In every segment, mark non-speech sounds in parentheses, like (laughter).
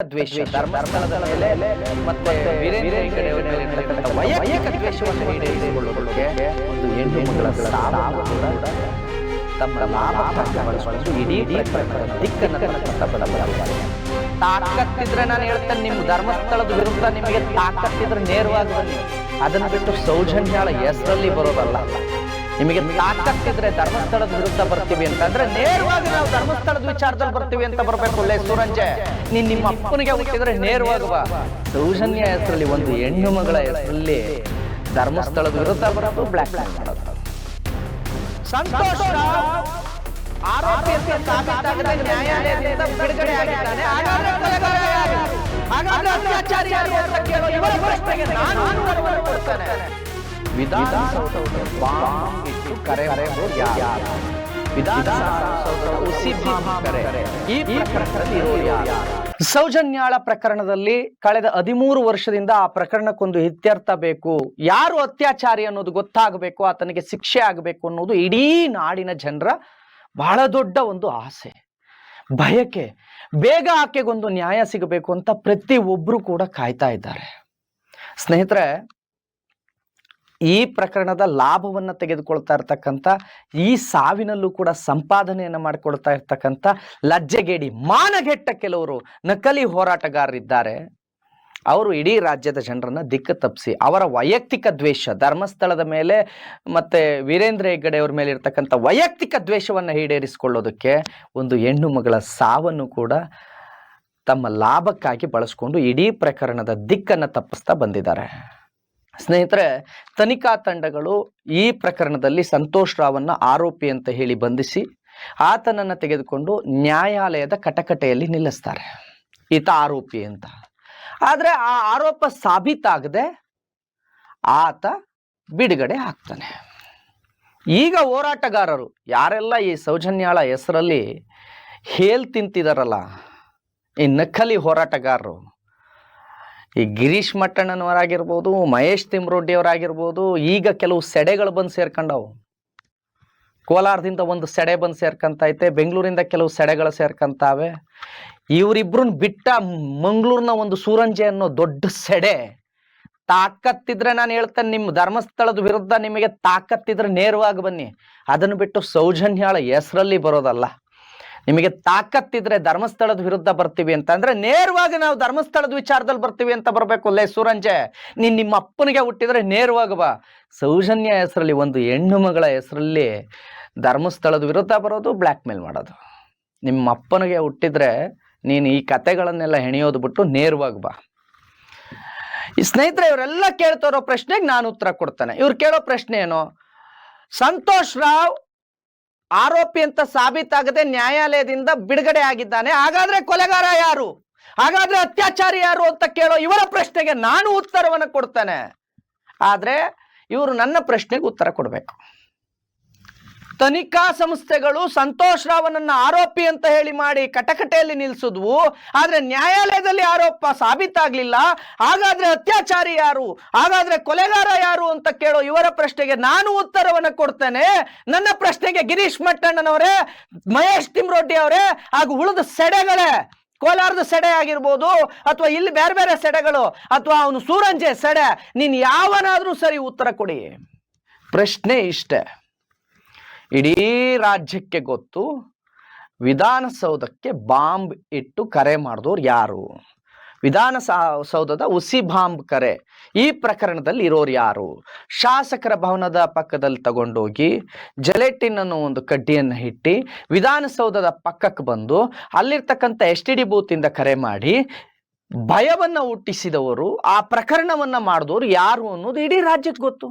ದ್ವೇಷ ಧರ್ಮಸ್ಥಳದ ಮೇಲೆ ಮತ್ತೆ ವೀರೇಂದ್ರ ಹೆಗ್ಗಡೆ ಅವರ ಮೇಲೆ ಇರ್ತಕ್ಕಂಥ ವೈಯಕ್ತಿಕ ದ್ವೇಷವನ್ನು ಈಡೇರಿಸಿಕೊಳ್ಳೋದಕ್ಕೆ ಒಂದು ಹೆಣ್ಣು ಮಗಳ ಸಾವನ್ನು ಕೂಡ ತಮ್ಮ ಲಾಭಕ್ಕಾಗಿ ಬಳಸಿಕೊಂಡು ಇಡೀ ಪ್ರಕರಣದ ದಿಕ್ಕನ್ನು ತಕ್ಕಂಥ ಬದಲಾವಣೆ ತಾಕತ್ತಿದ್ರೆ ನಾನು ಹೇಳ್ತೇನೆ ನಿಮ್ಮ ಧರ್ಮಸ್ಥಳದ ವಿರುದ್ಧ ನಿಮಗೆ ತಾಕತ್ತಿದ್ರೆ ನೇರವಾಗಿ ಬನ್ನಿ. ಅದನ್ನು ಬಿಟ್ಟು ಸೌಜನ್ಯಾಳ ಹೆಸರಲ್ಲಿ ಬರೋದಲ್ಲ. ನಿಮಗೆ ತಾಕತ್ತಿದ್ರೆ ಧರ್ಮಸ್ಥಳದ ವಿರುದ್ಧ ಬರ್ತೀವಿ ಅಂತಂದ್ರೆ ನೇರವಾಗಿ ನಾವು ಧರ್ಮಸ್ಥಳದ ವಿಚಾರದಲ್ಲಿ ಬರ್ತೀವಿ ಅಂತ ಬರಬೇಕು, ಲೇ ಸೂರಂಜೆ. ನೀನ್ ನಿಮ್ಮ ಅಪ್ಪನಿಗೆ ಹುಟ್ಟಿದ್ರೆ ನೇರವಾಗಿ ಬಾ ಸೌಜನ್ಯ ಹೆಸರಲ್ಲಿ ಒಂದು ಹೆಣ್ಣು ಮಗಳ ಹೆಸರಲ್ಲಿ ಧರ್ಮಸ್ಥಳದ ವಿರುದ್ಧ ಬರೋದು ಬ್ಲಾಕ್ ಮಾಡೋದು. ಸಂತೋಷ! ಆರೋಪಿ ಅಂತ ಸಾಬೀತಾಗದೆ ನ್ಯಾಯಾಲಯದಿಂದ ಬಿಡುಗಡೆ ಆಗಿದ್ದಾನೆ. ಹಾಗಾದ್ರೆ ಕೊಲೆಗಾರ? ಹಾಗಾದ್ರೆ ಅತ್ಯಾಚಾರಿ ಇವರ ಪ್ರಶ್ನೆಗೆ ನಾನು ಕೊಡ್ತೇನೆ. ಸೌಜನ್ಯಾಳ ಪ್ರಕರಣದಲ್ಲಿ ಕಳೆದ ಹದಿಮೂರು ವರ್ಷದಿಂದ ಆ ಪ್ರಕರಣಕ್ಕೊಂದು ಇತ್ಯರ್ಥ ಬೇಕು. ಯಾರು ಅತ್ಯಾಚಾರಿ ಅನ್ನೋದು ಗೊತ್ತಾಗಬೇಕು, ಆತನಿಗೆ ಶಿಕ್ಷೆ ಆಗಬೇಕು ಅನ್ನೋದು ಇಡೀ ನಾಡಿನ ಜನರ ಬಹಳ ದೊಡ್ಡ ಒಂದು ಆಸೆ. ಬಯಕೆ ಬೇಗ ಆಕೆಗೊಂದು ನ್ಯಾಯ ಸಿಗಬೇಕು ಅಂತ ಪ್ರತಿ ಒಬ್ರು ಕೂಡ ಕಾಯ್ತಾ ಇದ್ದಾರೆ. ಸ್ನೇಹಿತರೆ ಈ ಪ್ರಕರಣದ ಲಾಭವನ್ನು ತೆಗೆದುಕೊಳ್ತಾ ಇರ್ತಕ್ಕಂಥ, ಈ ಸಾವಿನಲ್ಲೂ ಕೂಡ ಸಂಪಾದನೆಯನ್ನು ಮಾಡಿಕೊಳ್ತಾ ಇರ್ತಕ್ಕಂಥ ಲಜ್ಜೆಗೇಡಿ ಮಾನಗೆಟ್ಟ ಕೆಲವರು ನಕಲಿ ಹೋರಾಟಗಾರರಿದ್ದಾರೆ. ಅವರು ಇಡೀ ರಾಜ್ಯದ ಜನರನ್ನು ದಿಕ್ಕು ತಪ್ಪಿಸಿ, ಅವರ ವೈಯಕ್ತಿಕ ದ್ವೇಷ, ಧರ್ಮಸ್ಥಳದ ಮೇಲೆ ಮತ್ತು ವೀರೇಂದ್ರ ಹೆಗ್ಗಡೆ ಅವ್ರ ಮೇಲೆ ಇರ್ತಕ್ಕಂಥ ವೈಯಕ್ತಿಕ ದ್ವೇಷವನ್ನು ಈಡೇರಿಸಿಕೊಳ್ಳೋದಕ್ಕೆ ಒಂದು ಹೆಣ್ಣು ಮಗಳ ಸಾವನ್ನು ಕೂಡ ತಮ್ಮ ಲಾಭಕ್ಕಾಗಿ ಬಳಸ್ಕೊಂಡು ಇಡೀ ಪ್ರಕರಣದ ದಿಕ್ಕನ್ನು ತಪ್ಪಿಸ್ತಾ ಬಂದಿದ್ದಾರೆ. ಸ್ನೇಹಿತರೆ, ತನಿಖಾ ತಂಡಗಳು ಈ ಪ್ರಕರಣದಲ್ಲಿ ಸಂತೋಷ್ ರಾವನ್ನ ಆರೋಪಿ ಅಂತ ಹೇಳಿ ಬಂಧಿಸಿ, ಆತನನ್ನು ತೆಗೆದುಕೊಂಡು ನ್ಯಾಯಾಲಯದ ಕಟಕಟೆಯಲ್ಲಿ ನಿಲ್ಲಿಸ್ತಾರೆ. ಈತ ಆರೋಪಿ ಅಂತ. ಆದರೆ ಆ ಆರೋಪ ಸಾಬೀತಾಗದೆ ಆತ ಬಿಡುಗಡೆ ಆಗ್ತಾನೆ. ಈಗ ಹೋರಾಟಗಾರರು, ಯಾರೆಲ್ಲ ಈ ಸೌಜನ್ಯಾಳ ಹೆಸರಲ್ಲಿ ಹೇಲ್ ತಿಂತಿದಾರಲ್ಲ, ಈ ನಕಲಿ ಹೋರಾಟಗಾರರು ಈ ಗಿರೀಶ್ ಮಟ್ಟಣ್ಣನವರಾಗಿರ್ಬೋದು, ಮಹೇಶ್ ತಿಮ್ರೊಡ್ಡಿಯವರಾಗಿರ್ಬೋದು, ಈಗ ಕೆಲವು ಸೆಡೆಗಳು ಬಂದು ಸೇರ್ಕೊಂಡವು. ಕೋಲಾರದಿಂದ ಒಂದು ಸೆಡೆ ಬಂದು ಸೇರ್ಕೊಂತೈತೆ, ಬೆಂಗಳೂರಿಂದ ಕೆಲವು ಸೆಡೆಗಳು ಸೇರ್ಕೊಂತಾವೆ. ಇವರಿಬ್ರನ್ನ ಬಿಟ್ಟ ಮಂಗಳೂರಿನ ಒಂದು ಸೂರಂಜೆ ಅನ್ನೋ ದೊಡ್ಡ ಸೆಡೆ, ತಾಕತ್ತಿದ್ರೆ ನಾನು ಹೇಳ್ತೇನೆ ನಿಮ್ಮ ಧರ್ಮಸ್ಥಳದ ವಿರುದ್ಧ ನಿಮಗೆ ತಾಕತ್ತಿದ್ರೆ ನೇರವಾಗಿ ಬನ್ನಿ. ಅದನ್ನು ಬಿಟ್ಟು ಸೌಜನ್ಯಾಳ ಹೆಸರಲ್ಲಿ ಬರೋದಲ್ಲ. ನಿಮಗೆ ತಾಕತ್ತಿದ್ರೆ ಧರ್ಮಸ್ಥಳದ ವಿರುದ್ಧ ಬರ್ತೀವಿ ಅಂತ ಅಂದ್ರೆ ನೇರವಾಗಿ ನಾವು ಧರ್ಮಸ್ಥಳದ ವಿಚಾರದಲ್ಲಿ ಬರ್ತೀವಿ ಅಂತ ಬರಬೇಕು. ಲೇ ಸೂರಂಜೆ, ನೀನ್ ನಿಮ್ಮ ಅಪ್ಪನಿಗೆ ಹುಟ್ಟಿದ್ರೆ ನೇರವಾಗಿ ಬಾ. ಸೌಜನ್ಯ ಹೆಸರಲ್ಲಿ ಒಂದು ಹೆಣ್ಣು ಮಗಳ ಹೆಸರಲ್ಲಿ ಧರ್ಮಸ್ಥಳದ ವಿರುದ್ಧ ಬರೋದು ಬ್ಲ್ಯಾಕ್ ಮೇಲ್ ಮಾಡೋದು. ನಿಮ್ಮ ಅಪ್ಪನಿಗೆ ಹುಟ್ಟಿದ್ರೆ ನೀನು ಈ ಕತೆಗಳನ್ನೆಲ್ಲ ಹೆಣೆಯೋದು ಬಿಟ್ಟು ನೇರವಾಗಿ ಬಾ. ಈ ಸ್ನೇಹಿತರೆ, ಇವರೆಲ್ಲ ಕೇಳ್ತಾ ಇರೋ ಪ್ರಶ್ನೆಗೆ ನಾನು ಉತ್ತರ ಕೊಡ್ತೇನೆ. ಇವ್ರು ಕೇಳೋ ಪ್ರಶ್ನೆ ಏನು? ಸಂತೋಷ್ ರಾವ್ ಆರೋಪಿ ಅಂತ ಸಾಬೀತಾಗದೆ ನ್ಯಾಯಾಲಯದಿಂದ ಬಿಡುಗಡೆ ಆಗಿದ್ದಾನೆ. ಹಾಗಾದ್ರೆ ಕೊಲೆಗಾರ ಯಾರು? ಹಾಗಾದ್ರೆ ಅತ್ಯಾಚಾರಿ ಯಾರು ಅಂತ ಕೇಳೋ ಇವರ ಪ್ರಶ್ನೆಗೆ ನಾನು ಉತ್ತರವನ್ನು ಕೊಡ್ತೇನೆ. ಆದ್ರೆ ಇವರು ನನ್ನ ಪ್ರಶ್ನೆಗೆ ಉತ್ತರ ಕೊಡಬೇಕು. ತನಿಖಾ ಸಂಸ್ಥೆಗಳು ಸಂತೋಷ್ ರಾವನನ್ನ ಆರೋಪಿ ಅಂತ ಹೇಳಿ ಮಾಡಿ ಕಟಕಟೆಯಲ್ಲಿ ನಿಲ್ಲಿಸಿದ್ವು ಆದ್ರೆ ನ್ಯಾಯಾಲಯದಲ್ಲಿ ಆರೋಪ ಸಾಬೀತಾಗ್ಲಿಲ್ಲ. ಹಾಗಾದ್ರೆ ಅತ್ಯಾಚಾರಿ ಯಾರು? ಹಾಗಾದ್ರೆ ಕೊಲೆಗಾರ ಯಾರು ಅಂತ ಕೇಳೋ ಇವರ ಪ್ರಶ್ನೆಗೆ ನಾನು ಉತ್ತರವನ್ನ ಕೊಡ್ತೇನೆ. ನನ್ನ ಪ್ರಶ್ನೆಗೆ ಗಿರೀಶ್ ಮಟ್ಟಣ್ಣನವರೇ, ಮಹೇಶ್ ತಿಮ್ರೊಡ್ಡಿ ಅವರೇ, ಹಾಗೂ ಉಳಿದ ಸೆಡೆಗಳೇ. ಕೋಲಾರದ ಸೆಡೆ ಆಗಿರ್ಬೋದು, ಅಥವಾ ಇಲ್ಲಿ ಬೇರೆ ಬೇರೆ ಸೆಡೆಗಳು, ಅಥವಾ ಅವನು ಸೂರಂಜೆ ಸೆಡೆ. ನೀನ್ ಯಾವನಾದ್ರೂ ಸರಿ ಉತ್ತರ ಕೊಡಿ. ಪ್ರಶ್ನೆ ಇಷ್ಟೇ. ಇಡೀ ರಾಜ್ಯಕ್ಕೆ ಗೊತ್ತು. ವಿಧಾನಸೌಧಕ್ಕೆ ಬಾಂಬ್ ಇಟ್ಟು ಕರೆ ಮಾಡಿದವ್ರು ಯಾರು? ವಿಧಾನಸೌಧದ ಉಸಿ ಬಾಂಬ್ ಕರೆ ಈ ಪ್ರಕರಣದಲ್ಲಿ ಇರೋರು ಯಾರು? ಶಾಸಕರ ಭವನದ ಪಕ್ಕದಲ್ಲಿ ತಗೊಂಡೋಗಿ ಜೆಲೆಟಿನ್ ಅನ್ನೋ ಒಂದು ಕಡ್ಡಿಯನ್ನು ಇಟ್ಟು ವಿಧಾನಸೌಧದ ಪಕ್ಕಕ್ಕೆ ಬಂದು ಅಲ್ಲಿರ್ತಕ್ಕಂಥ ಎಸ್ ಟಿ ಡಿ ಬೂತಿಂದ ಕರೆ ಮಾಡಿ ಭಯವನ್ನು ಹುಟ್ಟಿಸಿದವರು, ಆ ಪ್ರಕರಣವನ್ನು ಮಾಡಿದವರು ಯಾರು ಅನ್ನೋದು ಇಡೀ ರಾಜ್ಯಕ್ಕೆ ಗೊತ್ತು.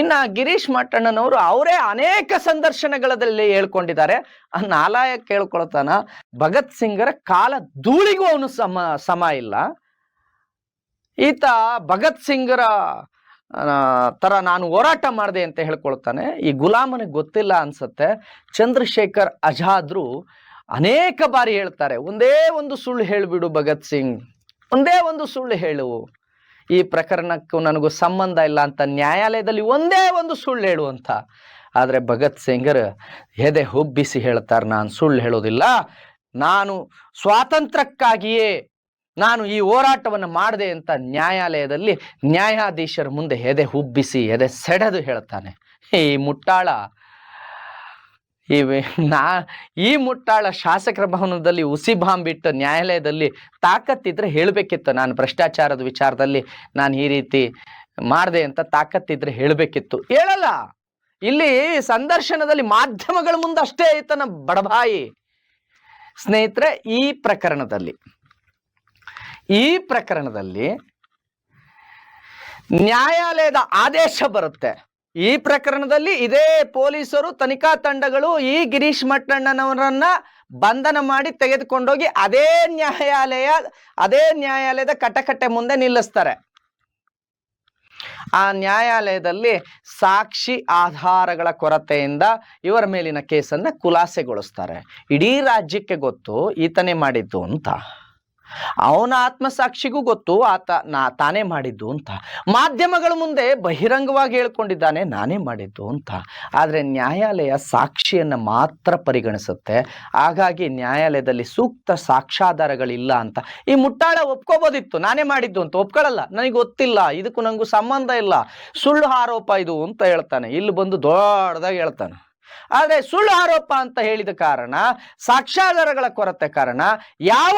ಇನ್ನ ಗಿರೀಶ್ ಮಟ್ಟಣ್ಣನವರು ಅವರೇ ಅನೇಕ ಸಂದರ್ಶನಗಳಲ್ಲಿ ಹೇಳ್ಕೊಂಡಿದ್ದಾರೆ. ಆ ನಾಲಾಯ ಕೇಳ್ಕೊಳ್ತಾನ, ಭಗತ್ ಸಿಂಗರ ಕಾಲ ಧೂಳಿಗೂ ಅವನು ಸಮ ಸಮ ಇಲ್ಲ. ಈತ ಭಗತ್ ಸಿಂಗರ ತರ ನಾನು ಹೋರಾಟ ಮಾಡಿದೆ ಅಂತ ಹೇಳ್ಕೊಳ್ತಾನೆ. ಈ ಗುಲಾಮನಿಗೆ ಗೊತ್ತಿಲ್ಲ ಅನ್ಸತ್ತೆ. ಚಂದ್ರಶೇಖರ್ ಅಜಾದ್ರು ಅನೇಕ ಬಾರಿ ಹೇಳ್ತಾರೆ, ಒಂದೇ ಒಂದು ಸುಳ್ಳು ಹೇಳಿಬಿಡು ಭಗತ್ ಸಿಂಗ್, ಒಂದೇ ಒಂದು ಸುಳ್ಳು ಹೇಳು. ಈ ಪ್ರಕರಣಕ್ಕೂ ನನಗೂ ಸಂಬಂಧ ಇಲ್ಲ ಅಂತ ನ್ಯಾಯಾಲಯದಲ್ಲಿ ಒಂದೇ ಒಂದು ಸುಳ್ಳು ಹೇಳುವಂಥ. ಆದರೆ ಭಗತ್ ಸಿಂಗರ್ ಎದೆ ಹುಬ್ಬಿಸಿ ಹೇಳ್ತಾರೆ, ನಾನು ಸುಳ್ಳು ಹೇಳೋದಿಲ್ಲ. ನಾನು ಸ್ವಾತಂತ್ರ್ಯಕ್ಕಾಗಿಯೇ ನಾನು ಈ ಹೋರಾಟವನ್ನು ಮಾಡಿದೆ ಅಂತ ನ್ಯಾಯಾಲಯದಲ್ಲಿ ನ್ಯಾಯಾಧೀಶರ ಮುಂದೆ ಎದೆ ಹುಬ್ಬಿಸಿ, ಎದೆ ಸೆಡೆದು ಹೇಳ್ತಾನೆ. ಈ ಮುಟ್ಟಾಳ ಈ ನಾ ಈ ಮುಟ್ಟಾಳ ಶಾಸಕರ ಭವನದಲ್ಲಿ ಉಸಿ ಬಾಂಬ್ ನ್ಯಾಯಾಲಯದಲ್ಲಿ ತಾಕತ್ತಿದ್ರೆ ಹೇಳಬೇಕಿತ್ತು ನಾನು ಭ್ರಷ್ಟಾಚಾರದ ವಿಚಾರದಲ್ಲಿ ನಾನು ಈ ರೀತಿ ಮಾಡಿದೆ ಅಂತ ತಾಕತ್ತಿದ್ರೆ ಹೇಳಬೇಕಿತ್ತು. ಹೇಳಲ್ಲ. ಇಲ್ಲಿ ಸಂದರ್ಶನದಲ್ಲಿ ಮಾಧ್ಯಮಗಳ ಮುಂದೆ ಅಷ್ಟೇ ಈತನ ಬಡಬಾಯಿ. ಸ್ನೇಹಿತರೆ, ಈ ಪ್ರಕರಣದಲ್ಲಿ ಈ ಪ್ರಕರಣದಲ್ಲಿ ನ್ಯಾಯಾಲಯದ ಆದೇಶ ಬರುತ್ತೆ. ಈ ಪ್ರಕರಣದಲ್ಲಿ ಇದೇ ಪೊಲೀಸರು ತನಿಖಾ ತಂಡಗಳು ಈ ಗಿರೀಶ್ ಮಟ್ಟಣ್ಣನವರನ್ನ ಬಂಧನ ಮಾಡಿ ತೆಗೆದುಕೊಂಡೋಗಿ ಅದೇ ನ್ಯಾಯಾಲಯ, ಅದೇ ನ್ಯಾಯಾಲಯದ ಕಟಕಟೆ ಮುಂದೆ ನಿಲ್ಲಿಸ್ತಾರೆ. ಆ ನ್ಯಾಯಾಲಯದಲ್ಲಿ ಸಾಕ್ಷಿ ಆಧಾರಗಳ ಕೊರತೆಯಿಂದ ಇವರ ಮೇಲಿನ ಕೇಸನ್ನ ಖುಲಾಸೆಗೊಳಿಸ್ತಾರೆ. ಇಡೀ ರಾಜ್ಯಕ್ಕೆ ಗೊತ್ತು, ಈತನೇ ಮಾಡಿದ್ದು ಅಂತ. ಅವನ ಆತ್ಮಸಾಕ್ಷಿಗೂ ಗೊತ್ತು, ಆತ ನಾ ತಾನೇ ಮಾಡಿದ್ದು ಅಂತ. ಮಾಧ್ಯಮಗಳ ಮುಂದೆ ಬಹಿರಂಗವಾಗಿ ಹೇಳ್ಕೊಂಡಿದ್ದಾನೆ, ನಾನೇ ಮಾಡಿದ್ದು ಅಂತ. ಆದರೆ ನ್ಯಾಯಾಲಯ ಸಾಕ್ಷಿಯನ್ನು ಮಾತ್ರ ಪರಿಗಣಿಸುತ್ತೆ. ಹಾಗಾಗಿ ನ್ಯಾಯಾಲಯದಲ್ಲಿ ಸೂಕ್ತ ಸಾಕ್ಷ್ಯಾಧಾರಗಳಿಲ್ಲ ಅಂತ. ಈ ಮುಟ್ಟಾಳ ಒಪ್ಕೋಬೋದಿತ್ತು, ನಾನೇ ಮಾಡಿದ್ದು ಅಂತ. ಒಪ್ಕೊಳ್ಳಲ್ಲ ನನಗೆ ಗೊತ್ತಿಲ್ಲ, ಇದಕ್ಕೂ ನನಗೂ ಸಂಬಂಧ ಇಲ್ಲ. ಸುಳ್ಳು ಆರೋಪ ಇದು ಅಂತ ಹೇಳ್ತಾನೆ. ಇಲ್ಲಿ ಬಂದು ದೊಡ್ಡದಾಗಿ ಹೇಳ್ತಾನೆ. ಆದರೆ ಸುಳ್ಳು ಆರೋಪ ಅಂತ ಹೇಳಿದ ಕಾರಣ, ಸಾಕ್ಷ್ಯಾಧಾರಗಳ ಕೊರತೆ ಕಾರಣ, ಯಾವ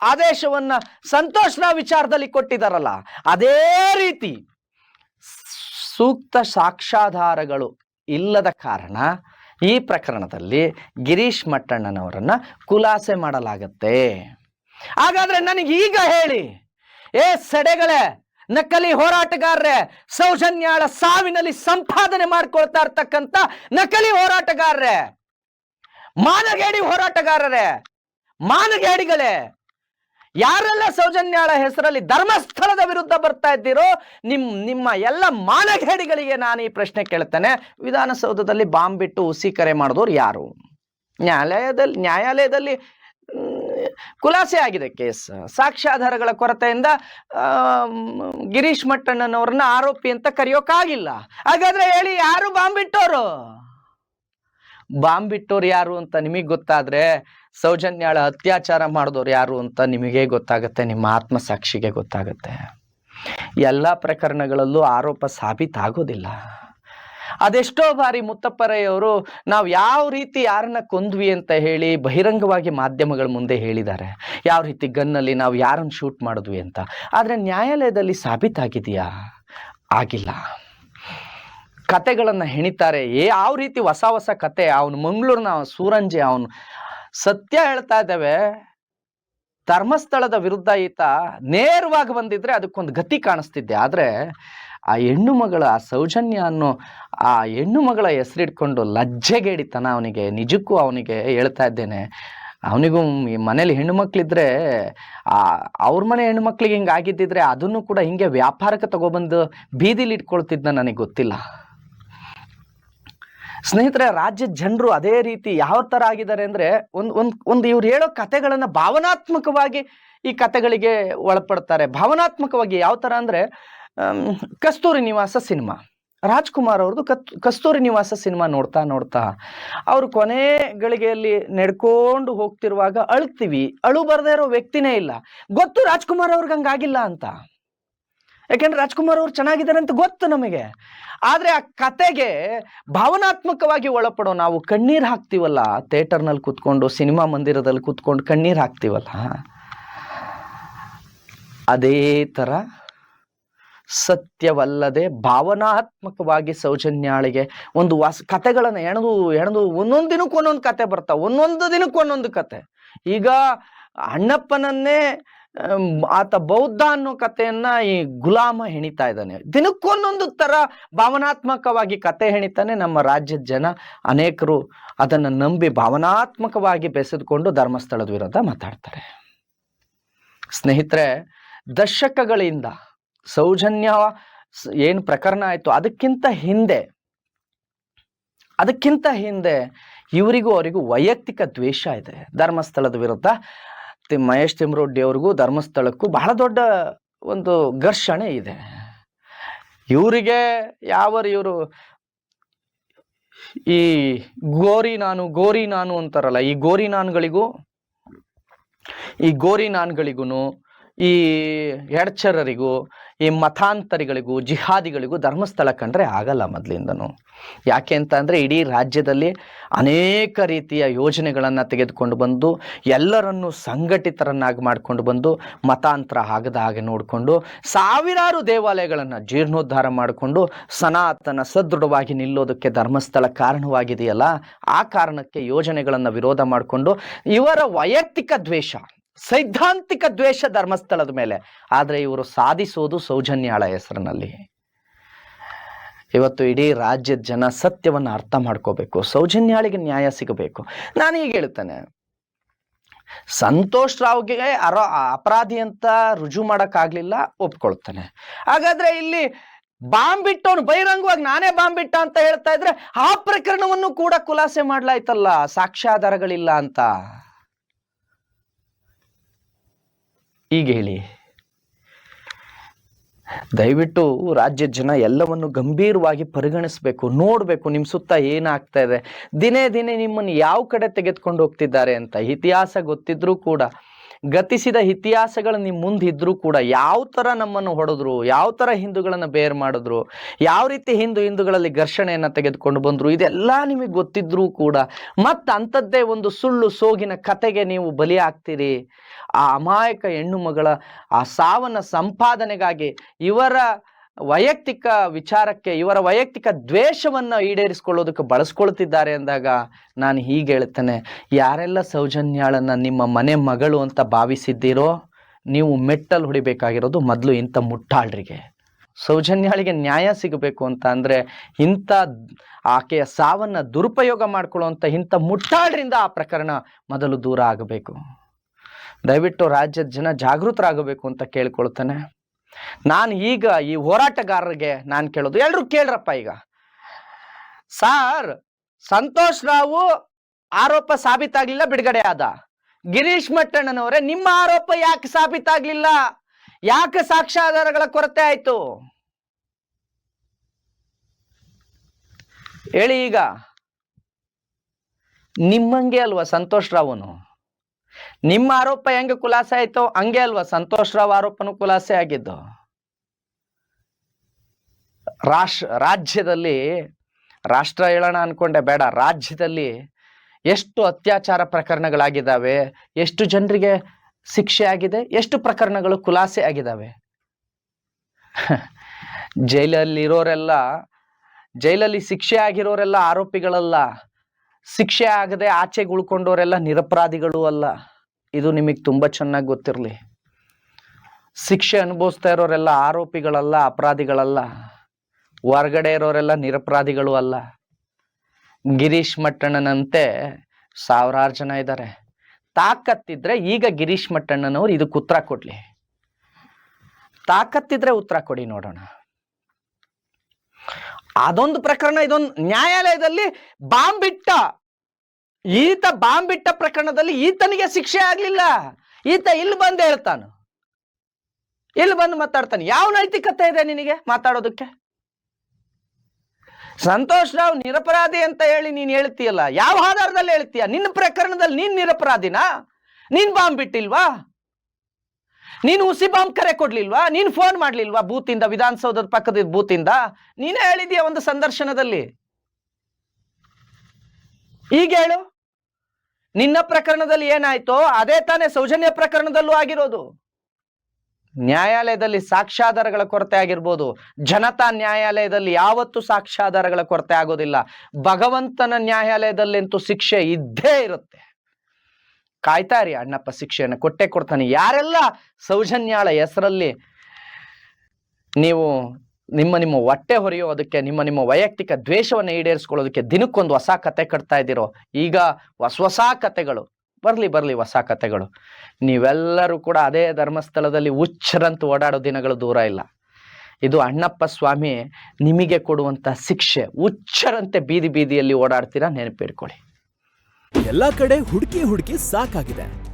ಆದೇಶವನ್ನ ಸಂತೋಷನ ವಿಚಾರದಲ್ಲಿ ಕೊಟ್ಟಿದ್ದಾರಲ್ಲ ಅದೇ ರೀತಿ ಸೂಕ್ತ ಸಾಕ್ಷಾಧಾರಗಳು ಇಲ್ಲದ ಕಾರಣ ಈ ಪ್ರಕರಣದಲ್ಲಿ ಗಿರೀಶ್ ಮಟ್ಟಣ್ಣನವರನ್ನ ಖುಲಾಸೆ ಮಾಡಲಾಗತ್ತೆ. ಹಾಗಾದ್ರೆ ನನಗೆ ಈಗ ಹೇಳಿ, ಏ ಸಡೆಗಳೇ, ನಕಲಿ ಹೋರಾಟಗಾರರೇ, ಸೌಜನ್ಯಾಳ ಸಾವಿನಲ್ಲಿ ಸಂಪಾದನೆ ಮಾಡ್ಕೊಳ್ತಾ ಇರ್ತಕ್ಕಂಥ ನಕಲಿ ಹೋರಾಟಗಾರರೇ, ಮಾನಗೇಡಿ ಹೋರಾಟಗಾರರೇ, ಮಾನಗೇಡಿಗಳೇ ಯಾರೆಲ್ಲ ಸೌಜನ್ಯಾಳ ಹೆಸರಲ್ಲಿ ಧರ್ಮಸ್ಥಳದ ವಿರುದ್ಧ ಬರ್ತಾ ಇದ್ದೀರೋ, ನಿಮ್, ನಿಮ್ಮ ಎಲ್ಲ ಮಾನಘೇಡಿಗಳಿಗೆ ನಾನು ಈ ಪ್ರಶ್ನೆ ಕೇಳ್ತೇನೆ. ವಿಧಾನಸೌಧದಲ್ಲಿ ಬಾಂಬ್ ಬಿಟ್ಟು ಉಸಿ ಕರೆ ಮಾಡಿದವ್ರು ಯಾರು? ನ್ಯಾಯಾಲಯದಲ್ಲಿ ನ್ಯಾಯಾಲಯದಲ್ಲಿ ಖುಲಾಸೆ ಆಗಿದೆ ಕೇಸ್. ಸಾಕ್ಷ್ಯಾಧಾರಗಳ ಕೊರತೆಯಿಂದ ಗಿರೀಶ್ ಮಟ್ಟಣ್ಣನವ್ರನ್ನ ಆರೋಪಿ ಅಂತ ಕರೆಯೋಕ್ಕಾಗಿಲ್ಲ ಹಾಗಾದ್ರೆ ಹೇಳಿ ಯಾರು ಬಾಂಬ್ ಬಿಟ್ಟೋರು? ಬಾಂಬ್ ಬಿಟ್ಟೋರು ಯಾರು ಅಂತ ನಿಮಗೆ ಗೊತ್ತಾದ್ರೆ ಸೌಜನ್ಯಾಳ ಅತ್ಯಾಚಾರ ಮಾಡಿದವ್ರು ಯಾರು ಅಂತ ನಿಮಗೆ ಗೊತ್ತಾಗುತ್ತೆ, ನಿಮ್ಮ ಆತ್ಮಸಾಕ್ಷಿಗೆ ಗೊತ್ತಾಗುತ್ತೆ. ಎಲ್ಲ ಪ್ರಕರಣಗಳಲ್ಲೂ ಆರೋಪ ಸಾಬೀತಾಗೋದಿಲ್ಲ ಅದೆಷ್ಟೋ ಬಾರಿ ಮುತ್ತಪ್ಪರಯ್ಯವರು ನಾವು ಯಾವ ರೀತಿ ಯಾರನ್ನ ಕೊಂದ್ವಿ ಅಂತ ಹೇಳಿ ಬಹಿರಂಗವಾಗಿ ಮಾಧ್ಯಮಗಳ ಮುಂದೆ ಹೇಳಿದ್ದಾರೆ. ಯಾವ ರೀತಿ ಗನ್ನಲ್ಲಿ ನಾವು ಯಾರನ್ನು ಶೂಟ್ ಮಾಡಿದ್ವಿ ಅಂತ. ಆದರೆ ನ್ಯಾಯಾಲಯದಲ್ಲಿ ಸಾಬೀತಾಗಿದೆಯಾ ಆಗಿಲ್ಲ. ಕತೆಗಳನ್ನು ಹೆಣಿತಾರೆ. ಏ ಯಾವ ರೀತಿ ಹೊಸ ಹೊಸ ಕತೆ. ಅವನು ಮಂಗಳೂರಿನ ಸೂರಂಜೆ, ಅವನು ಸತ್ಯ ಹೇಳ್ತಾ ಇದ್ದೇವೆ. ಧರ್ಮಸ್ಥಳದ ವಿರುದ್ಧ ಈತ ನೇರವಾಗಿ ಬಂದಿದ್ರೆ ಅದಕ್ಕೊಂದು ಗತಿ ಕಾಣಿಸ್ತಿದ್ದೆ. ಆದರೆ ಆ ಹೆಣ್ಣು ಮಗಳ, ಆ ಸೌಜನ್ಯ ಅನ್ನೋ ಆ ಹೆಣ್ಣು ಮಗಳ ಹೆಸರಿಟ್ಕೊಂಡು ಲಜ್ಜೆಗೇಡಿತನ ಅವನಿಗೆ, ನಿಜಕ್ಕೂ ಅವನಿಗೆ ಹೇಳ್ತಾ ಇದ್ದೇನೆ. ಅವನಿಗೂ ಈ ಮನೇಲಿ ಹೆಣ್ಣು ಮಕ್ಳಿದ್ರೆ, ಆ ಅವ್ರ ಮನೆ ಹೆಣ್ಣು ಮಕ್ಳಿಗೆ ಹಿಂಗೆ ಆಗಿದ್ದಿದ್ರೆ ಅದನ್ನು ಕೂಡ ಹಿಂಗೆ ವ್ಯಾಪಾರಕ್ಕೆ ತಗೊಬಂದು ಬೀದಿಲಿ ಇಟ್ಕೊಳ್ತಿದ್ದ ನನಗೆ ಗೊತ್ತಿಲ್ಲ. ಸ್ನೇಹಿತರೆ, ರಾಜ್ಯದ ಜನರು ಅದೇ ರೀತಿ ಯಾವ ಥರ ಆಗಿದ್ದಾರೆ ಅಂದರೆ ಒಂದು ಒಂದು ಒಂದು ಇವ್ರು ಹೇಳೋ ಕತೆಗಳನ್ನು ಭಾವನಾತ್ಮಕವಾಗಿ ಈ ಕತೆಗಳಿಗೆ ಒಳಪಡ್ತಾರೆ. ಭಾವನಾತ್ಮಕವಾಗಿ ಯಾವ ಥರ ಅಂದರೆ ಕಸ್ತೂರಿ ನಿವಾಸ ಸಿನಿಮಾ. ರಾಜ್ಕುಮಾರ್ ಅವ್ರದ್ದು ಕತ್, ಕಸ್ತೂರಿ ನಿವಾಸ ಸಿನಿಮಾ ನೋಡ್ತಾ ನೋಡ್ತಾ ಅವರು ಕೊನೆ ಗಳಿಗೆಯಲ್ಲಿ ನಡ್ಕೊಂಡು ಹೋಗ್ತಿರುವಾಗ ಅಳ್ತೀವಿ. ಅಳು ಬರದೇ ಇರೋ ವ್ಯಕ್ತಿನೇ ಇಲ್ಲ. ಗೊತ್ತು ರಾಜ್ಕುಮಾರ್ ಅವ್ರಿಗೆ ಹಂಗಾಗಿಲ್ಲ ಅಂತ. ಯಾಕೆಂದ್ರೆ ರಾಜ್ಕುಮಾರ್ ಅವ್ರು ಚೆನ್ನಾಗಿದ್ದಾರೆ ಅಂತ ಗೊತ್ತು ನಮಗೆ. ಆದರೆ ಆ ಕತೆಗೆ ಭಾವನಾತ್ಮಕವಾಗಿ ಒಳಪಡೋ ನಾವು ಕಣ್ಣೀರು ಹಾಕ್ತಿವಲ್ಲ, ಥಿಯೇಟರ್ನಲ್ಲಿ ಕೂತ್ಕೊಂಡು, ಸಿನಿಮಾ ಮಂದಿರದಲ್ಲಿ ಕೂತ್ಕೊಂಡು ಕಣ್ಣೀರು ಹಾಕ್ತಿವಲ್ಲ? ಅದೇ ಥರ ಸತ್ಯವಲ್ಲದೆ ಭಾವನಾತ್ಮಕವಾಗಿ ಸೌಜನ್ಯಾಳಿಗೆ ಒಂದು ವಾಸ ಕತೆಗಳನ್ನು ಎಣದು ಎಣದು ಒಂದೊಂದು ದಿನಕ್ಕೆ ಒಂದೊಂದು ಕತೆ ಬರ್ತಾವೆ, ಒಂದೊಂದು ದಿನಕ್ಕೆ ಒಂದೊಂದು ಕತೆ. ಈಗ ಅಣ್ಣಪ್ಪನನ್ನೇ ಆತ ಬೌದ್ಧ ಅನ್ನೋ ಕಥೆಯನ್ನ ಈ ಗುಲಾಮ ಹೆಣಿತಾ ಇದ್ದಾನೆ. ದಿನಕ್ಕೊಂದೊಂದು ತರ ಭಾವನಾತ್ಮಕವಾಗಿ ಕತೆ ಹೆಣಿತಾನೆ ನಮ್ಮ ರಾಜ್ಯದ ಜನ. ಅನೇಕರು ಅದನ್ನು ನಂಬಿ ಭಾವನಾತ್ಮಕವಾಗಿ ಬೆಸೆದುಕೊಂಡು ಧರ್ಮಸ್ಥಳದ ವಿರುದ್ಧ ಮಾತಾಡ್ತಾರೆ. ಸ್ನೇಹಿತರೆ, ದಶಕಗಳಿಂದ ಸೌಜನ್ಯ ಏನು ಪ್ರಕರಣ ಆಯ್ತು, ಅದಕ್ಕಿಂತ ಹಿಂದೆ ಅದಕ್ಕಿಂತ ಹಿಂದೆ ಇವರಿಗೂ ಅವರಿಗೂ ವೈಯಕ್ತಿಕ ದ್ವೇಷ ಇದೆ. ಧರ್ಮಸ್ಥಳದ ವಿರುದ್ಧ ಮಹೇಶ್ ತಿಮ್ರೋಡ್ಡಿ ಅವ್ರಿಗೂ ಧರ್ಮಸ್ಥಳಕ್ಕೂ ಬಹಳ ದೊಡ್ಡ ಒಂದು ಘರ್ಷಣೆ ಇದೆ. ಇವರಿಗೆ ಯಾವ ಇವರು ಈ ಗೋರಿ ನಾನು ಗೋರಿ ನಾನು ಅಂತಾರಲ್ಲ, ಈ ಗೋರಿ ನಾನ್ಗಳಿಗೂ, ಈ ಗೋರಿ ನಾನ್ಗಳಿಗೂ ಈ ಎಡಚರರಿಗೂ ಈ ಮತಾಂತರಿಗಳಿಗೂ, ಜಿಹಾದಿಗಳಿಗೂ ಧರ್ಮಸ್ಥಳ ಕಂಡ್ರೆ ಆಗಲ್ಲ ಮೊದಲಿಂದನೂ. ಯಾಕೆ ಅಂತ ಅಂದರೆ ಇಡೀ ರಾಜ್ಯದಲ್ಲಿ ಅನೇಕ ರೀತಿಯ ಯೋಜನೆಗಳನ್ನು ತೆಗೆದುಕೊಂಡು ಬಂದು, ಎಲ್ಲರನ್ನೂ ಸಂಘಟಿತರನ್ನಾಗಿ ಮಾಡಿಕೊಂಡು ಬಂದು, ಮತಾಂತರ ಆಗದ ಹಾಗೆ ನೋಡಿಕೊಂಡು, ಸಾವಿರಾರು ದೇವಾಲಯಗಳನ್ನು ಜೀರ್ಣೋದ್ಧಾರ ಮಾಡಿಕೊಂಡು, ಸನಾತನ ಸದೃಢವಾಗಿ ನಿಲ್ಲೋದಕ್ಕೆ ಧರ್ಮಸ್ಥಳ ಕಾರಣವಾಗಿದೆಯಲ್ಲ, ಆ ಕಾರಣಕ್ಕೆ ಯೋಜನೆಗಳನ್ನು ವಿರೋಧ ಮಾಡಿಕೊಂಡು, ಇವರ ವೈಯಕ್ತಿಕ ದ್ವೇಷ ಸೈದ್ಧಾಂತಿಕ ದ್ವೇಷ ಧರ್ಮಸ್ಥಳದ ಮೇಲೆ. ಆದರೆ ಇವರು ಸಾಧಿಸೋದು ಸೌಜನ್ಯಾಳ ಹೆಸರಿನಲ್ಲಿ. ಇವತ್ತು ಇಡೀ ರಾಜ್ಯದ ಜನ ಸತ್ಯವನ್ನು ಅರ್ಥ ಮಾಡ್ಕೋಬೇಕು, ಸೌಜನ್ಯಾಳಿಗೆ ನ್ಯಾಯ ಸಿಗಬೇಕು. ನಾನು ಈಗ ಹೇಳ್ತೇನೆ. ಸಂತೋಷ್ ರಾವ್ಗೆ ಅರ, ಅಪರಾಧಿ ಅಂತ ರುಜು ಮಾಡೋಕ್ಕಾಗಲಿಲ್ಲ, ಒಪ್ಕೊಳ್ತಾನೆ. ಹಾಗಾದ್ರೆ ಇಲ್ಲಿ ಬಾಂಬ್ ಬಿಟ್ಟವನು ಬಹಿರಂಗವಾಗಿ ನಾನೇ ಬಾಂಬ್ ಬಿಟ್ಟ ಅಂತ ಹೇಳ್ತಾ ಇದ್ರೆ ಆ ಪ್ರಕರಣವನ್ನು ಕೂಡ ಖುಲಾಸೆ ಮಾಡ್ಲಾಯ್ತಲ್ಲ, ಸಾಕ್ಷ್ಯಾಧಾರಗಳಿಲ್ಲ ಅಂತ. ಈಗ ಹೇಳಿ. ದಯವಿಟ್ಟು ರಾಜ್ಯದ ಜನ ಎಲ್ಲವನ್ನು ಗಂಭೀರವಾಗಿ ಪರಿಗಣಿಸಬೇಕು, ನೋಡಬೇಕು ನಿಮ್ಮ ಸುತ್ತ ಏನಾಗ್ತಾ ಇದೆ. ದಿನೇ ದಿನೇ ನಿಮ್ಮನ್ನು ಯಾವ ಕಡೆ ತೆಗೆದುಕೊಂಡು ಹೋಗ್ತಿದ್ದಾರೆ ಅಂತ ಇತಿಹಾಸ ಗೊತ್ತಿದ್ರೂ ಕೂಡ ಗತಿಸಿದ ಇತಿಹಾಸಗಳು ನಿಮ್ಮ ಮುಂದೆ ಇದ್ದರೂ ಕೂಡ ಯಾವ ಥರ ನಮ್ಮನ್ನು ಹೊಡೆದ್ರು, ಯಾವ ಥರ ಹಿಂದೂಗಳನ್ನು ಬೇರ್ ಮಾಡಿದ್ರು, ಯಾವ ರೀತಿ ಹಿಂದೂ ಹಿಂದೂಗಳಲ್ಲಿ ಘರ್ಷಣೆಯನ್ನು ತೆಗೆದುಕೊಂಡು ಬಂದರು, ಇದೆಲ್ಲ ನಿಮಗೆ ಗೊತ್ತಿದ್ರೂ ಕೂಡ ಮತ್ತು ಅಂಥದ್ದೇ ಒಂದು ಸುಳ್ಳು ಸೋಗಿನ ಕತೆಗೆ ನೀವು ಬಲಿ ಆಗ್ತೀರಿ ಆ ಅಮಾಯಕ ಹೆಣ್ಣು ಮಗಳ ಆ ಸಾವನ್ನ ಸಂಪಾದನೆಗಾಗಿ ಇವರ ವೈಯಕ್ತಿಕ ವಿಚಾರಕ್ಕೆ, ಇವರ ವೈಯಕ್ತಿಕ ದ್ವೇಷವನ್ನು ಈಡೇರಿಸಿಕೊಳ್ಳೋದಕ್ಕೆ ಬಳಸ್ಕೊಳ್ತಿದ್ದಾರೆ ಅಂದಾಗ ನಾನು ಹೀಗೆ ಹೇಳ್ತೇನೆ, ಯಾರೆಲ್ಲ ಸೌಜನ್ಯಾಳನ್ನು ನಿಮ್ಮ ಮನೆ ಮಗಳು ಅಂತ ಭಾವಿಸಿದ್ದೀರೋ, ನೀವು ಮೆಟ್ಟಲು ಹೊಡಿಬೇಕಾಗಿರೋದು ಮೊದಲು ಇಂಥ ಮುಟ್ಟಾಳ್ರಿಗೆ. ಸೌಜನ್ಯಾಳಿಗೆ ನ್ಯಾಯ ಸಿಗಬೇಕು ಅಂತ ಅಂದರೆ ಇಂಥ ಆಕೆಯ ಸಾವನ್ನು ದುರುಪಯೋಗ ಮಾಡ್ಕೊಳ್ಳುವಂಥ ಇಂಥ ಮುಟ್ಟಾಳ್ರಿಂದ ಆ ಪ್ರಕರಣ ಮೊದಲು ದೂರ ಆಗಬೇಕು. ದಯವಿಟ್ಟು ರಾಜ್ಯದ ಜನ ಜಾಗೃತರಾಗಬೇಕು ಅಂತ ಕೇಳ್ಕೊಳ್ತೇನೆ. ನಾನು ಈಗ ಈ ಹೋರಾಟಗಾರರಿಗೆ ನಾನು ಕೇಳೋದು. ಎಲ್ರು ಕೇಳ್ರಪ್ಪ ಈಗ. ಸಾರ್, ಸಂತೋಷ್ ರಾವು ಆರೋಪ ಸಾಬೀತಾಗ್ಲಿಲ್ಲ, ಬಿಡುಗಡೆ ಆದ. ಗಿರೀಶ್ ಮಟ್ಟಣ್ಣನವರೇ, ನಿಮ್ಮ ಆರೋಪ ಯಾಕೆ ಸಾಬೀತಾಗ್ಲಿಲ್ಲ? ಯಾಕೆ ಸಾಕ್ಷ್ಯಾಧಾರಗಳ ಕೊರತೆ ಆಯ್ತು? ಹೇಳಿ ಈಗ. ನಿಮ್ಮಂಗೆ ಅಲ್ವಾ ಸಂತೋಷ್ ರಾವನು? ನಿಮ್ಮ ಆರೋಪ ಹೆಂಗೆ ಖುಲಾಸೆ ಆಯ್ತು ಹಂಗೆ ಅಲ್ವಾ? ಸಂತೋಷ್ ರಾವ್ ಆರೋಪನು ಖುಲಾಸೆ ಆಗಿದ್ದು. ರಾಷ್ಟ್ರ, ರಾಜ್ಯದಲ್ಲಿ ರಾಷ್ಟ್ರ ಹೇಳೋಣ ಅನ್ಕೊಂಡೆ, ಬೇಡ. ರಾಜ್ಯದಲ್ಲಿ ಎಷ್ಟು ಅತ್ಯಾಚಾರ ಪ್ರಕರಣಗಳಾಗಿದ್ದಾವೆ, ಎಷ್ಟು ಜನರಿಗೆ ಶಿಕ್ಷೆ ಆಗಿದೆ, ಎಷ್ಟು ಪ್ರಕರಣಗಳು ಖುಲಾಸೆ ಆಗಿದ್ದಾವೆ? (laughs) ಜೈಲಲ್ಲಿರೋರೆಲ್ಲ ಜೈಲಲ್ಲಿ ಶಿಕ್ಷೆ ಆಗಿರೋರೆಲ್ಲ ಆರೋಪಿಗಳಲ್ಲ. ಶಿಕ್ಷೆ ಆಗದೆ ಆಚೆಗೆ ಉಳ್ಕೊಂಡವರೆಲ್ಲ ನಿರಪರಾಧಿಗಳು ಅಲ್ಲ. ಇದು ನಿಮಗೆ ತುಂಬ ಚೆನ್ನಾಗಿ ಗೊತ್ತಿರಲಿ. ಶಿಕ್ಷೆ ಅನುಭವಿಸ್ತಾ ಇರೋರೆಲ್ಲ ಆರೋಪಿಗಳಲ್ಲ, ಅಪರಾಧಿಗಳಲ್ಲ. ಹೊರಗಡೆ ಇರೋರೆಲ್ಲ ನಿರಪರಾಧಿಗಳು ಅಲ್ಲ. ಗಿರೀಶ್ ಮಟ್ಟಣ್ಣನಂತೆ ಸಾವಿರಾರು ಜನ ಇದ್ದಾರೆ ತಾಕತ್ತಿದ್ರೆ ಈಗ ಗಿರೀಶ್ ಮಟ್ಟಣ್ಣನವ್ರು ಇದಕ್ಕೆ ಉತ್ತರ ಕೊಡ್ಲಿ. ತಾಕತ್ತಿದ್ರೆ ಉತ್ತರ ಕೊಡಿ ನೋಡೋಣ. ಅದೊಂದು ಪ್ರಕರಣ, ಇದೊಂದು ನ್ಯಾಯಾಲಯದಲ್ಲಿ ಬಾಂಬ್ ಬಿಟ್ಟ ಈತ ಬಾಂಬ್ ಬಿಟ್ಟ ಪ್ರಕರಣದಲ್ಲಿ ಈತನಿಗೆ ಶಿಕ್ಷೆ ಆಗ್ಲಿಲ್ಲ. ಈತ ಇಲ್ಲಿ ಬಂದು ಹೇಳ್ತಾನು. ಇಲ್ಲಿ ಬಂದು ಮಾತಾಡ್ತಾನೆ. ಯಾವ ನೈತಿಕತೆ ಇದೆ ನಿನಗೆ ಮಾತಾಡೋದಕ್ಕೆ? ಸಂತೋಷ್ ರಾವ್ ನಿರಪರಾಧಿ ಅಂತ ಹೇಳಿ ನೀನ್ ಹೇಳ್ತೀಯಲ್ಲ, ಯಾವ ಆಧಾರದಲ್ಲಿ ಹೇಳ್ತೀಯ? ನಿನ್ನ ಪ್ರಕರಣದಲ್ಲಿ ನೀನ್ ನಿರಪರಾಧಿನಾ? ನೀನ್ ಬಾಂಬ್ ಬಿಟ್ಟಿಲ್ವಾ ನೀನು ಉಸಿ ಬಾಂಬ್ ಕರೆ ಕೊಡ್ಲಿಲ್ವಾ? ನೀನ್ ಫೋನ್ ಮಾಡ್ಲಿಲ್ವಾ ಬೂತಿಂದ, ವಿಧಾನಸೌಧದ ಪಕ್ಕದ ಬೂತಿಂದ? ನೀನೇ ಹೇಳಿದೀಯ ಒಂದು ಸಂದರ್ಶನದಲ್ಲಿ? ಈಗ ಹೇಳು. ನಿನ್ನ ಪ್ರಕರಣದಲ್ಲಿ ಏನಾಯ್ತೋ ಅದೇ ತಾನೇ ಸೌಜನ್ಯ ಪ್ರಕರಣದಲ್ಲೂ ಆಗಿರೋದು. ನ್ಯಾಯಾಲಯದಲ್ಲಿ ಸಾಕ್ಷ್ಯಾಧಾರಗಳ ಕೊರತೆ ಆಗಿರ್ಬೋದು. ಜನತಾ ನ್ಯಾಯಾಲಯದಲ್ಲಿ ಯಾವತ್ತು ಸಾಕ್ಷ್ಯಾಧಾರಗಳ ಕೊರತೆ ಆಗೋದಿಲ್ಲ. ಭಗವಂತನ ನ್ಯಾಯಾಲಯದಲ್ಲಂತೂ ಶಿಕ್ಷೆ ಇದ್ದೇ ಇರುತ್ತೆ. ಕಾಯ್ತಾರಿ ಅಣ್ಣಪ್ಪ ಶಿಕ್ಷೆಯನ್ನು ಕೊಟ್ಟೆ ಕೊಡ್ತಾನೆ. ಯಾರೆಲ್ಲ ಸೌಜನ್ಯಾಳ ಹೆಸರಲ್ಲಿ ನೀವು ನಿಮ್ಮ ನಿಮ್ಮ ಹೊಟ್ಟೆ ಹೊರೆಯೋದಕ್ಕೆ ನಿಮ್ಮ ನಿಮ್ಮ ವೈಯಕ್ತಿಕ ದ್ವೇಷವನ್ನು ಈಡೇರಿಸ್ಕೊಳ್ಳೋದಕ್ಕೆ ದಿನಕ್ಕೊಂದು ಹೊಸ ಕತೆ ಕಟ್ತಾ ಇದ್ದೀರೋ? ಈಗ ಹೊಸ ಹೊಸ ಕತೆಗಳು. ಬರಲಿ ಬರಲಿ ಹೊಸ ಕತೆಗಳು. ನೀವೆಲ್ಲರೂ ಕೂಡ ಅದೇ ಧರ್ಮಸ್ಥಳದಲ್ಲಿ ಹುಚ್ಚರಂತ ಓಡಾಡೋ ದಿನಗಳು ದೂರ ಇಲ್ಲ. ಇದು ಅಣ್ಣಪ್ಪ ಸ್ವಾಮಿ ನಿಮಗೆ ಕೊಡುವಂಥ ಶಿಕ್ಷೆ. ಹುಚ್ಚರಂತೆ ಬೀದಿ ಬೀದಿಯಲ್ಲಿ ಓಡಾಡ್ತೀರಾ ನೆನಪಿಟ್ಕೊಳ್ಳಿ. ಎಲ್ಲ ಕಡೆ ಹುಡುಕಿ ಹುಡುಕಿ ಸಾಕಾಗಿದೆ.